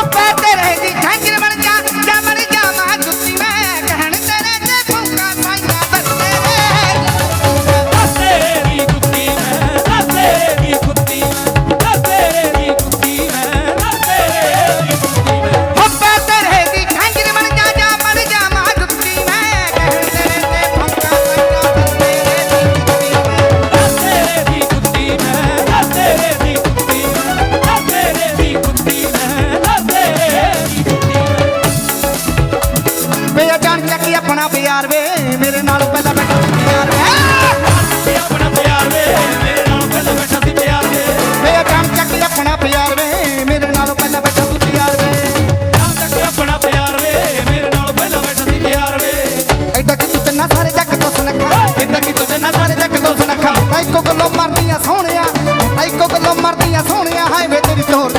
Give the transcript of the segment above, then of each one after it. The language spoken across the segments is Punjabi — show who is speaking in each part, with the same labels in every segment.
Speaker 1: ਹੋ ਪੈ ਤੇਰੇ ਦੀ ਝਾਂਜਰ ਜਾਣ ਚੱਕੀ ਆਪਣਾ ਪਿਆਰ ਵੇ ਮੇਰੇ ਨਾਲ ਪਹਿਲਾਂ ਬੈਠਾ ਸੀ ਪਿਆਰ ਵੇ
Speaker 2: ਆਪਣਾ ਪਿਆਰ ਵੇ? ਮੇਰੇ ਨਾਲ ਪਹਿਲਾਂ ਬੈਠਾ ਸੀ ਪਿਆਰ ਵੇ।
Speaker 1: ਵੇ ਜਾਣ ਚੱਕੀ ਆਪਣਾ ਪਿਆਰ ਵੇ ਮੇਰੇ ਨਾਲ ਪਹਿਲਾਂ ਬੈਠਾ ਸੀ ਪਿਆਰ ਵੇ
Speaker 2: ਜਾਂ ਤੱਕ ਆਪਣਾ ਪਿਆਰ ਵੇ? ਮੇਰੇ ਨਾਲ ਪਹਿਲਾਂ ਬੈਠਾ ਸੀ ਪਿਆਰ ਵੇ।
Speaker 1: ਐਡਾ ਕਿ ਤੂੰ ਤੰਨਾ ਸਾਰੇ ਜੱਗ ਤੋਂ ਸੁਨੱਖਾ? ਐਡਾ ਕਿ ਤੂੰ ਤੰਨਾ ਸਾਰੇ ਜੱਗ ਤੋਂ ਸੁਨੱਖਾ? ਇੱਕੋ ਗੱਲੋਂ ਮਰਦੀਆਂ ਸੋਹਣਿਆ ਇੱਕੋ ਗੱਲੋਂ ਮਰਦੀਆਂ ਸੋਹਣਿਆ। ਹਾਏ ਵੇ ਤੇਰੀ ਤੋਰ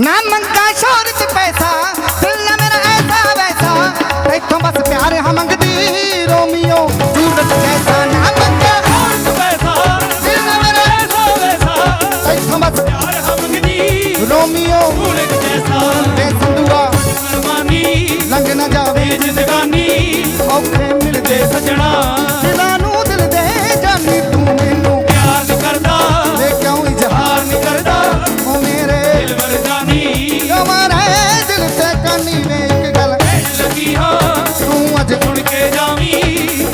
Speaker 2: ਨਾ
Speaker 1: ਮੰਗਾ ਸ਼ੋਹਰਤ ਪੈਸਾ ਦਿਲ ਨਾ ਮੇਰਾ ਐਸਾ ਵੈਸਾ। ਤੈਥੋਂ ਬਸ ਪਿਆਰ ਹਾਂ ਮੰਗਦੀ ਰੋਮੀਓ ਸੂਰਤ ਜੈਸਾ। ਨਾ ਮੰਗਾ
Speaker 2: ਤੂੰ ਪੈਸਾ
Speaker 1: ਦਿਲ ਨਾ ਮੇਰਾ
Speaker 2: ਐਸਾ ਵੈਸਾ।
Speaker 1: ਤੈਥੋਂ ਬਸ
Speaker 2: ਪਿਆਰ ਹਮਗਦੀ
Speaker 1: ਰੋਮੀਓ
Speaker 2: ਭੂਲਕ ਜੈਸਾ।
Speaker 1: ਦੇ ਸੰਦੂਆ
Speaker 2: ਮਰਮਾਨੀ
Speaker 1: ਲੰਘ ਨਾ ਜਾਵੇ।
Speaker 2: ਤੇ ਜ਼ਿੰਦਗਾਨੀ
Speaker 1: ਔਖੇ ਮਿਲਦੇ
Speaker 2: ਸਜਣਾ।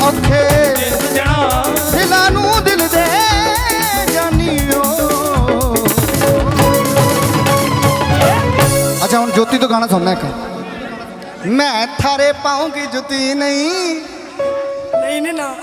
Speaker 2: ਜਾਵੀਂ
Speaker 1: ਔਖੇ।
Speaker 2: ਤੇ ਸਜਣਾ
Speaker 1: ਦਿਲਾਂ ਨੂੰ ਦਿਲ ਦੇ ਜਾਨੀਓ। ਅੱਛਾ ਹੁਣ ਜੋਤੀ ਤੋਂ ਗਾਣਾ ਸੁਣਨਾ ਇੱਕ। ਮੈਂ ਥਾਰੇ ਪਾਉਂਗੀ ਜੁੱਤੀ ਨਹੀਂ।
Speaker 3: ਨਹੀਂ ਨਾ।